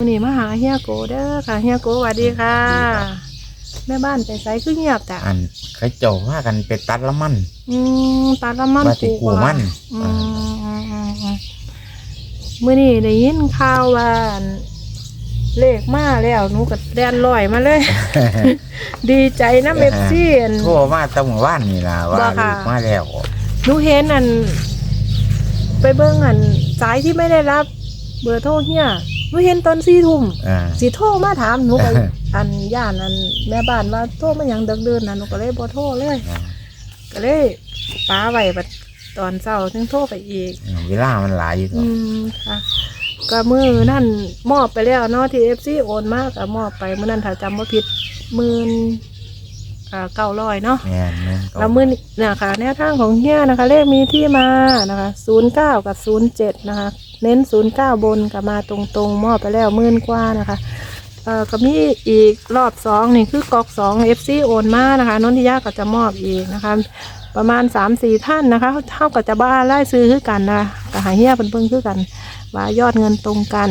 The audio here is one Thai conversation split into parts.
วันนี้มาหาเฮียโกเด้อค่ะเฮียโกสวัสดีค่ะ แม่บ้านไปไสคือเงียบแต่อันเขาเจ้าว่ากันไปตัดละมันอืมตาละมันว่าสิกู้มันอืมอืมอืมอืมมื่อนี้ได้ยินข่าวว่าอั่นเลขมาแล้วหนูก็แดนลอยมาเลย ดีใจนะเมปซี่อั่นโทรมาตั้งเมื่อว่านนี่ล่ะว่าบ่ค่ะ ลูกมาแล้วหนูเห็นอัน ไปเบิ่งอันสายที่ไม่ได้รับ เบอร์โทรเฮีย หนูเห็นตอนสี่ทุ่มอ่า สิโทรมาถามหนูก็ อันย่านอันแม่บ้านว่าโทรมาหยังเดึกเดินนะหนูก็เลยบ่โทรเลย ก็เลยป้าไว้บัดตอนเช้าถึงโทรไปอีกเวลามันหลายอยู่อืมค่ะก็มือนั่นมอบไปแล้วเนาะที่เอฟซีโอนมากก็มอบไปเมื่อนั้นถ้าจำว่าผิดหมื่นอ่าเก้าร้อยเนาะแม่นแม่นแล้วมือนี่นะคะแนวทางของเฮียนะคะ เลขมีที่มานะคะศูนย์เก้ากับศูนย์เจ็ดนะคะ เน้นศูนย์เก้าบนกับมาตรงๆมอบไปแล้วหมื่นกว่านะคะเอ่อก็มีอีกรอบสองนี่คือกอกสองเอฟซีโอนมานะคะนนทิยาก็จะมอบอีกนะคะ ประมาณสามสี่ท่านนะคะเท่ากับจะบ้าไล่ซื้อคือกันนะกับหาเฮียเป็นเพิ่งคือกัน ว่ายอดเงินตรงกัน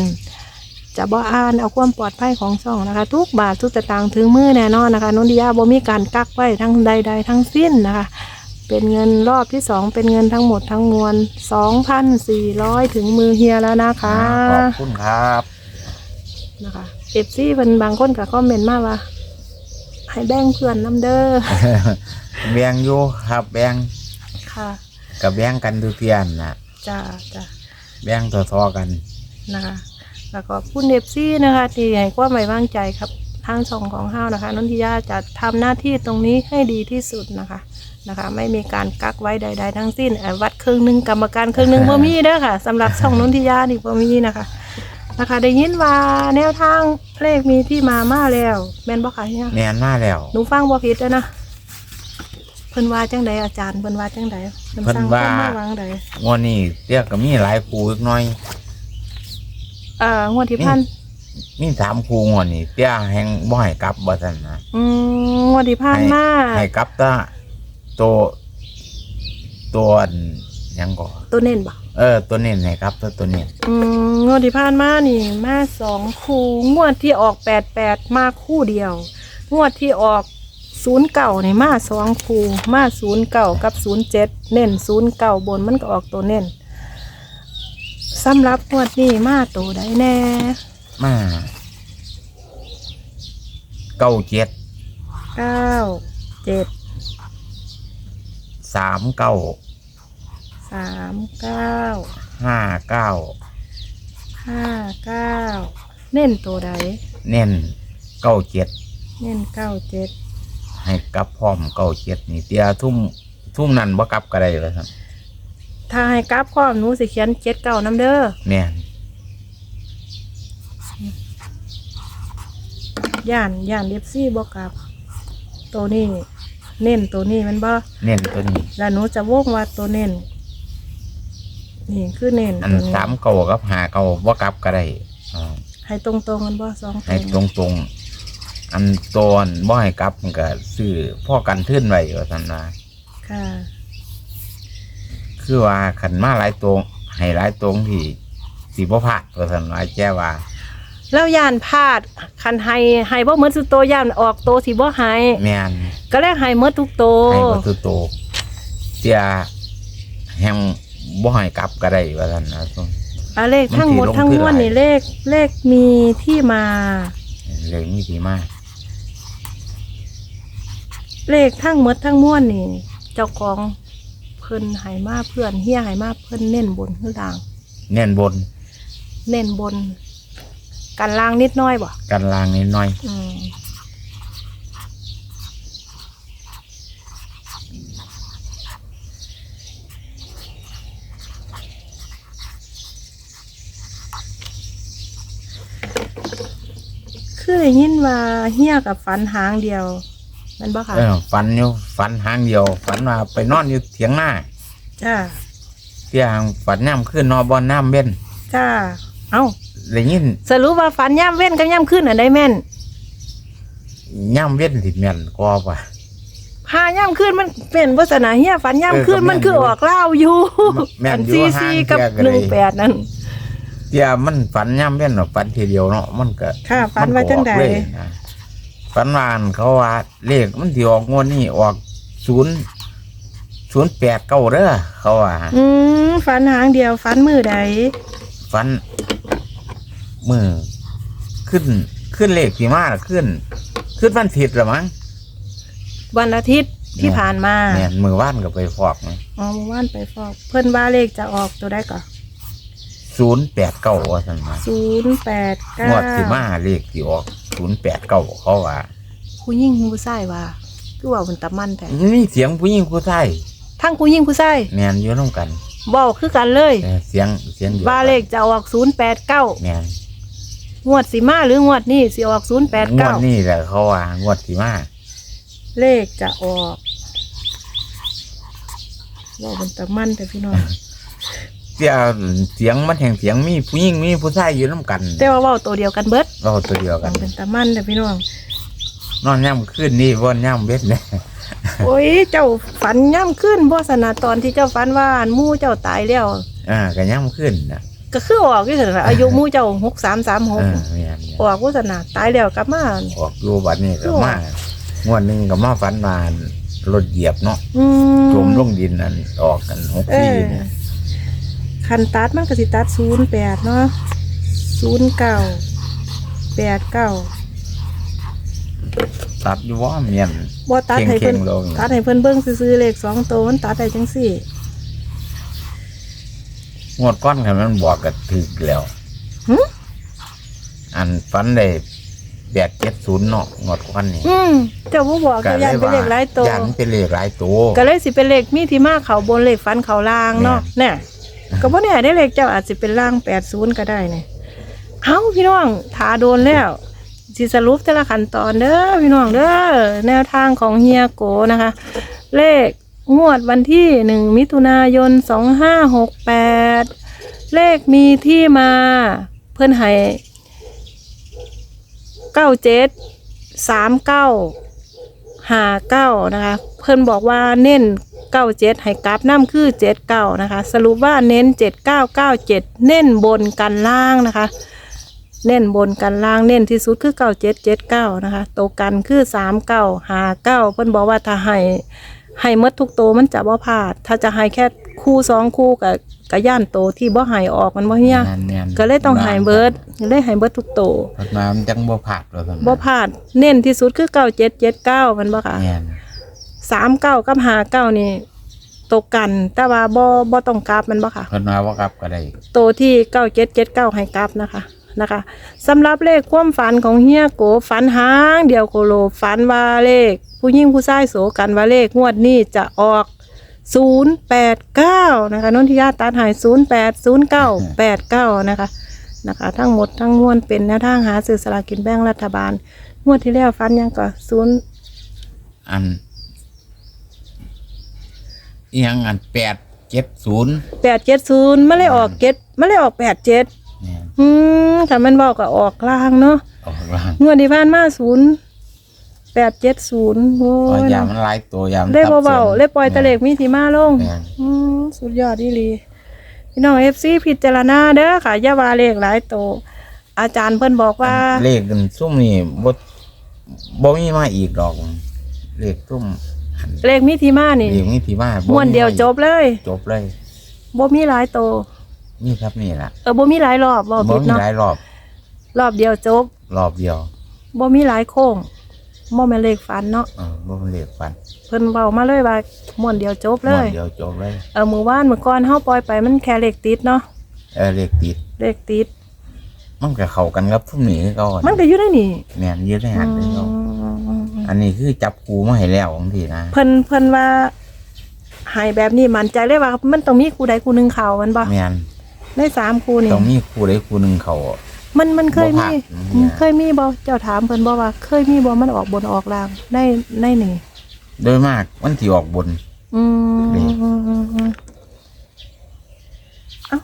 จะบ่อ่านเอาความปลอดภัยของช่องนะคะ ทุกบาททุกสตางค์ถึงมือแน่นอนนะคะนนทิยาบ่มีการกักไว้ทั้งใด ๆ ทั้งสิ้นนะคะ เป็นเงินรอบที่สองเป็นเงินทั้งหมดทั้งมวลสองพันสี่ร้อยถึงมือเฮียแล้วนะคะขอบคุณครับ นะคะเอฟซีเพิ่นบางคนก็คอมเมนต์มาว่า ให้แบ่งเพื่อนน้ำเด้อแบ่งอยู่ครับแบ่งค่ะกับแบ่งกันทุกเทียนนะจ้าจ้า แบ่งทอๆกัน นะคะแล้วก็คุณเอฟซีนะคะที่ให้ความไว้วางใจครับ ทางช่องของห้าวนะคะนนทิยาจะทำหน้าที่ตรงนี้ให้ดีที่สุดนะคะนะคะ ไม่มีการกักไว้ใด ๆ ทั้งสิ้นเอ่อวัดครึ่งหนึ่งกรรมการครึ่งหนึ่งบ่มีเด้อค่ะสำหรับช่องนนทิยานี่บ่มีนะคะนะคะได้ยินว่าแนวทางเลขมีที่มามาแล้วแม่นบ่คะเนี่ยแม่นมาแล้วหนูฟังบ่ผิดแล้วนะเพิ่นว่าจังใดอาจารย์เพิ่นว่าจังใดเพิ่นสร้างความมาวางใดงวดนี้เรียกก็มีหลายคู่อีกหน่อย เอ่องวดที่พัน มีสามคู่งวดนี้เตี้ยแห่งบ่ให้กลับบ่ซั่นนะอืมงวดที่พันมาให้กลับแตาตัวตัวอันหยังก่อตัวเน้นบ่เออ ตัวนี้ให้กลับตัวตัวนี้อืมงวดที่ผ่านมานี่มาสองคู่งวดที่ออกแปดแปดมาคู่เดียว งวดที่ออกศูนย์เก่านี่มาสองคู่มาศูนย์เก่ากับศูนย์เจ็ดเน้นศูนย์เก่าบนมันก็ออกตัวเน้นสำหรับงวดนี้มาตัวใดแน่ มาเก้าเจ็ดเก้าเจ็ดสามเก้าสามเก้าห้าเก้าห้าเก้าเน้นตัวใดเน้นเก้าเจ็ดเน้นเก้าเจ็ดให้กลับพร้อมเก้าเจ็ดนี่เตี้ยทุ่มทุ่มนั้นบ่กลับก็ได้แล้วครับ ถ้าให้กราฟความหนูสิเขียนเจ็ดเก้าน้ำเด้อแม่น ย่านย่านเล็บซี่บอกกับ ตัวนี้ เน้นตัวนี้มันบ่เน้นตัวนี้ แล้วหนูจะวงว่าตัวเน้นนี่คือเน้นอันตัวนี้สามเก้ากับห้าเก้าบ่กลับก็ได้อ่าให้ตรงตรงๆกันบ่สองตัวให้ตรงตรงๆอันตัวอันบ่ให้กลับมันก็ซื้อพ่อกันทื่นไว้ว่าซั่นว่าค่ะ คือว่าขันมาหลายตรงให้หลายตรงที่สิบ่พลาดว่าซั่นว่าแจ้ว่า แล้วย่านพลาดคันให้ให้บ่เหมือนสุดโตวย่านออกโตวสิบ่ให้แม่นก็เลยให้หมดทุกโตวให้บ่ตัวโตเสียแฮงบ่ให้กลับก็ได้ว่าซั่นนะซุอะเลขทั้งหมดมันสิลงทั้งมวลที่หลาย นี่เลขเลขมีที่มา เลยมีที่มาเลขทั้งหมดทั้งมวลนี่ เจ้าของเพิ่นให้มาเพื่อนเฮียให้มาเพิ่นเน้นบนคือล่างเน้นบน เน้นบน กันล่างนิดหน้อยบ่กันลางนิดหน่อยอืมคือได้ยินว่าเฮียกับฝันหางเดียวแมันบ่ค่ะเออฝันอยู่ฝันหางเดียวฝันว่าไปนอนอยู่เถียงหน้าจ้าเที่ยงฝันย่ำขึ้นนอนบอนน้ำเบ็นจ้าเอ้า เลยยินสรุปว่าฝันย่ำเว้นกับย่ำขึ้นอันใดแม่นย่ำเบ็นสิแม่นกว่าป่ะหาย่ำขึ้นมันเป็นวาสนาเฮียฝันย่ำขึ้นเออก็แม่นมันคือออกเล่าวอยู่แม่นอยู่ซีห่างซีกับเที่ยก็หเลยนึ่งแปดนั่นเตียมันฝันย่ำเล่นหรอกฝันทีเดียวเนาะมันก็ค่ะฝันว่าจังใดมันก็ออกเลยนะฝันวาอันเขาว่าเลขมันที่ออกงวดนี่ออกศูนย์ศูนย์แปดเก้าเด้อเขาว่าอืมฝันหางเดียวฝันมือใดฝัน มือขึ้นขึ้นเลขที่มาน่ะขึ้น ขึ้นวันผิดหรือมั้งวันอาทิตย์ที่ผ่านมาเนี่ยมือว่านก็ไปฟอกอ๋อเมื่อวานไปฟอก เพิ่นว่าเลขจะออกตัวได้ก่อนศูนย์แปดเก้าว่าสันมาศูนย์แปดเก้างวดที่มาเลขที่ออกศูนย์แปดเก้าเขาว่าผู้ยิ่งผู้ชายว่าคือว่ามันตะมันแต่มีเสียงผู้หญิงผู้ชายทั้งผู้ยิ่งผู้ชายแมนอยู่น้ำกันเว้าคือกันเลยเออเสียงเสียงอยู่ว่าเลขจะออกศูนย์แปดเก้าแมน งวดสิมาหรืองวดนี้สิออกศูนย์แปดงวเก้าดนี่แหละเขาว่างวดที่มาเลขจะออกว่ามันตะมันแต่พี่น้อง เสียเสียงมันแห่งเสียงมีผู้หญิงมีผู้ชายอยู่น้ำกันแต่ว่าเว้าตัวเดียวกันเบิดเราตัวเดียวกัมันนเป็นตะมันแต่พี่น้อง นอนย่ำขึ้นนี่ว่นย่ำเบ็ดเนี่ยโอ้ยเจ้าฝันย่ำขึ้นบ่สนาตอนที่เจ้าฝันว่าอันหมู่เจ้าตายแล้ว อ่าก็ย่ำขึ้นนะ ก็คือออกที่สุดอายุหมู่เจ้าหกสามสามหเอกอแมนออกว่าสนาตายแล้วกลับมาออกอยู่บัดนี้ก็มางวดหนึ่งก็มาฝันมารถเหยียบเนาะอืมจมลงดินนั่นออกกันหกเอทีอเนี่ยคันตัดมันก็สิตัดศูนย์แปดเนาะศูนย์เก้าแปดเก้าตัดอยู่ว่าเมียน บ่ตัดให้เพิ่นเข่งๆลง ตัดให้เพิ่นเบิ่งซื่อๆเลขสองตัวมันตัดได้จังสี่ งวดก้อนกันมันบอกกันถึกแล้ว หึอันฝันได้แปดเจ็ดศูนย์เนาะงวดก้อนนี่อืมเจ้าบ่บอกเจ้ายันเป็นเลขหลายตัว ยันเป็นเลขหลายตัว ก็เลยสิเป็นเลขมีที่มาเขาบนเลขฟันเขาล่างเนาะเนี่ยก็บ่แน่ได้เลขเจ้าอาจสิเป็นล่าง80ก็ได้เนี่ยเอ้าพี่น้องถาโดนแล้วสิสรุปแต่ละขั้นตอนเด้อพี่น้องเด้อแนวทางของเฮียโกนะคะ เลขงวดวันที่หนึ่งมิถุนายนสองห้าหกแปด เลขมีที่มาเพื่อนให้เก้าเจ็ดสามเก้าหาเก้านะคะ เพื่อนบอกว่าเน้นเก้าเจ็ดให้กราฟน้ำคือเจ็ดเก้านะคะ สรุปว่าเน้นเจ็ดเก้าเก้าเจ็ดเน้นบนกันล่างนะคะ เน้นบนกันล่างเน้นที่สุดคือเก้าเจ็ดเจ็ดเก้านะคะโตกันคือสามเก้าหาเก้าเพิ่อนบอกว่าถ้าให้ให้มดทุกโตวมันจะบ่พลาด ถ้าจะให้แค่คู่สองคู่กับ กับย่านโตวที่บ่ให้ออกมันบ่เฮียแม่นแม่นก็เลยต้องให้เบิดก็เลยให้เบิดทุกโตวพัดมามันจังบ่ผาดแล้วกันบ่พลาดเน้นที่สุดคือเก้าเจ็ดเจ็ดเก้ามันบ่ค่ะแม่นสามเก้ากับหาเก้านี่ตกกัน แต่ว่าบ่บ่ต้องกราฟมันบ่ค่ะพัดมาว่ากลับก็ได้โตที่เก้าเจ็ดเจ็ดเก้าให้กลับนะคะนะคะสำหรับเลขความฝันของเฮียโกฝันหางเดียวโคโลฝันว่าเลข ผู้ยิ่งผู้ชายโสกันว่าเลขงวดนี้จะออก ศูนย์แปดเก้านะคะนนทิยาตัดใหายศูนย์แปดศูนย์เก้าแปดเก้านะคะนะคะ ทั้งหมดทั้งมวลเป็นแนวทางหาซื้อสลากกินแบ่งรัฐบาลงวดที่แล้วฝันยังก็ศูนย์อันอิหยังอันแปดเจ็ดศูนย์แปดเจ็ดศูนย์ไม่ได้ออกเจ็ดไม่ได้ออกแปดเจ็ดเนี่ยอืมถ้ามันบอกก็ออกล่างเนาะออกล่าง งวดที่ผ่านมาศูนย์ แปดเจ็ดศูนย์โอ้อ๋อยยามันหลายตัวยามนเล่สับสนเบาๆเล่ปล่อยตะเล็กมีที่มาลงแม่นอืมสุดยอดดีหลีพี่น้องเอฟซีพิจารณาเด้อค่ะอยาวาเลขหลายโตวอาจารย์เพิ่นบอกว่า เลขกันซุ่มนี่บ่บ่มีมาอีกดอก เลขซุ่มอันเลขมีที่มานี่เลขมีที่มาบ่ม้วนเดียวาอีกจบเลย จบเลยบ่มีหลายโตวนี่ครับนี่ล่ะเออบ่มีหลายรอบบ่บ่ผิดมีเนาะหลายรอบ รอบเดียวจบ รอบเดียวบ่มีหลายโค้ง บ่แม่นเลขฝันเนาะเออบ่เป็นเลขฟันเพิ่นเว้ามาเลยว่าม้วนเดียวจบเลม้วนย เดียวจบเลยเออมื้อวานมื้อก่อนเฮาปล่อยไปมันแค่เลขติดเนาะเออเลขติดเลขติด มันก็เข้ากันกับซุ่มนี่คือเก่ามันก็อยู่ในนี่แม่นอยืดให้หันเลยเนาะอืมอันนี้คือจับกูมาให้แล้วบางทีนะเพิ่นเพิ่นว่าใหายแบบนี้มั่นใจเลยว่า มันต้องมีครูใดครูหนึ่งเขามันบ่แม่นได้สามครูนี่ต้องมีครูใดครูหนึงเขา มันมันเคยมีเคยมีบอเจ้าถามเพิ่นบ่ว่า เคยมีบอมันออกบนออกล่างในในนี่ โดยมากมันที่ออกบน อืมนี่ เอ้า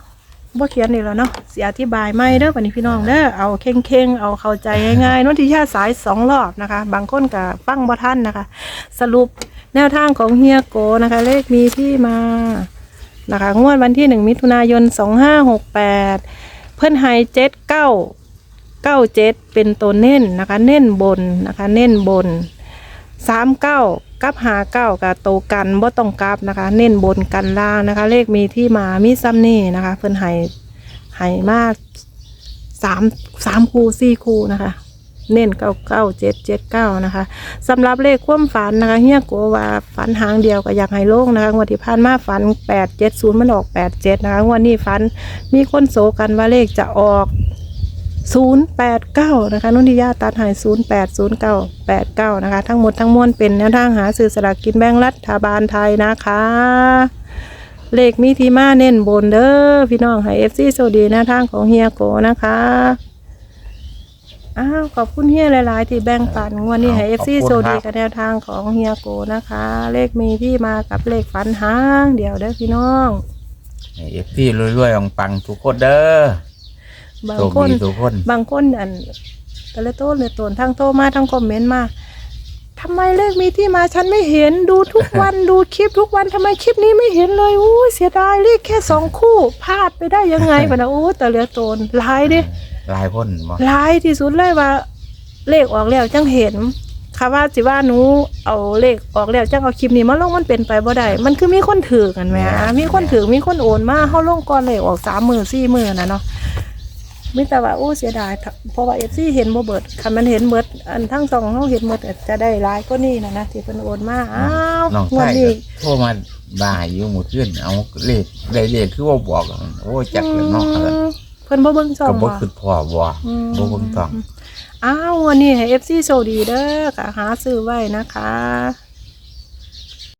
บอเขียนอีกแล้วเนาะเสียอธิบายไม่เด้อวันนี้พี่น้องเด้อเอาเข่งเข่งเอาเข้าใจง่ายๆเนนที่ชาสายสองรอบนะคะ บางคนกับฟังบอท่านนะคะ สรุปแนวทางของเฮียโกนะคะ เลขมีที่มา นะคะงวดวันที่หนึ่งมิถุนายนสองห้าหกแปด เพิ่นไฮเจ็ดเก้าเก้าเจ็ดเป็นตัวเน้นนะคะ เน้นบนนะคะ เน้นบนสามเก้ากับหาเก้ากับโตกันบ่ต้องกลับนะคะ เน้นบนกันล่างนะคะ เลขมีที่มามีซ้ำนี่นะคะ เพิ่นไฮไฮมากสามสามคูสี่คูนะคะ เน้นเก้าเก้าเจ็ดเจ็ดเก้านะคะสำหรับเลขความฝันนะคะเฮียโกว่าฝันหางเดียวก็อยากให้โล่งนะคะงวดที่ผ่านมาฝันแปดเจ็ดศูนย์มันออกแปดเจ็ดนะคะงวดนี้ฝันมีคนโศกันว่าเลขจะออกศูนย์แปดเก้านะคะนุ่นทิยาตัดหายศูนย์แปดศูนย์เก้าแปดเก้านะคะ ทั้งหมดทั้งมวลเป็นแนวทางหาซื้อสลากกินแบ่งรัฐบาลไทยนะคะเลขมีทีมาเน้นบนเด้อพี่น้องให้เอฟซีโซดีแนวทางของเฮียโกนะคะ อ้าวขอบคุณเฮียหลาย ๆ ที่แบ่งปันงวันนี้ให้เอฟซีโซดีกับแนวทางของเฮียโกนะคะ เลขมีที่มากับเลขฝันหางเดี๋ยวเด้อพี่น้องเอฟซีรวยๆองปังทุกคนเด้อบางโชคคนดีทุกคนบางคนอันแต่ละโต้นเลยตนทั้งโตมาทั้งคอมเมนต์มาทำไมเลขมีที่มาฉันไม่เห็นดูทุกวันดูคลิปทุกวันทำไมคลิปนี้ไม่เห็นเลยอู้เสียดายเลขแค่สองคู่พลาดไปได้ยังไงปะนะอู้แต่เหลือโตนหลายเดิ หลายคนบ่หลายที่สุดเลยว่า เลขออกแล้วจังเห็นค่ะว่าสิว่าหนูเอาเลขออกแล้วจังเอาคลิปนี้มาลงมันเป็นไปบ่ได้มันคือมีคนถือกันแหมมีคนถือมีคนโอนมาเฮาลงก่อนเลขออกสามมือสี่มือนะเนาะมีแต่ว่าโอ้เสียดายถ้าเพราะว่า FC เห็นบ่เบิดคันมันเห็นเบิดอันทั้งสองเฮาเห็นหมดจะได้หลายก็นี่นะนะที่เพิ่นโอนมาอ้าวน้องงวดชายนี้ก็โทรมาบ่ายอยู่หมดขึ้นเอาเลขได้เลขคือว่าบอกโอ้จักเลยเนาะอืม เพิ่นบ่เบิ่งช่อก็งบ่บ่คือพ่อบ่อืมบ่เบิ่งต้อง อ้าววันนี้ให้ FC โชคดีเด้อค่ะหาซื้อไว้นะคะ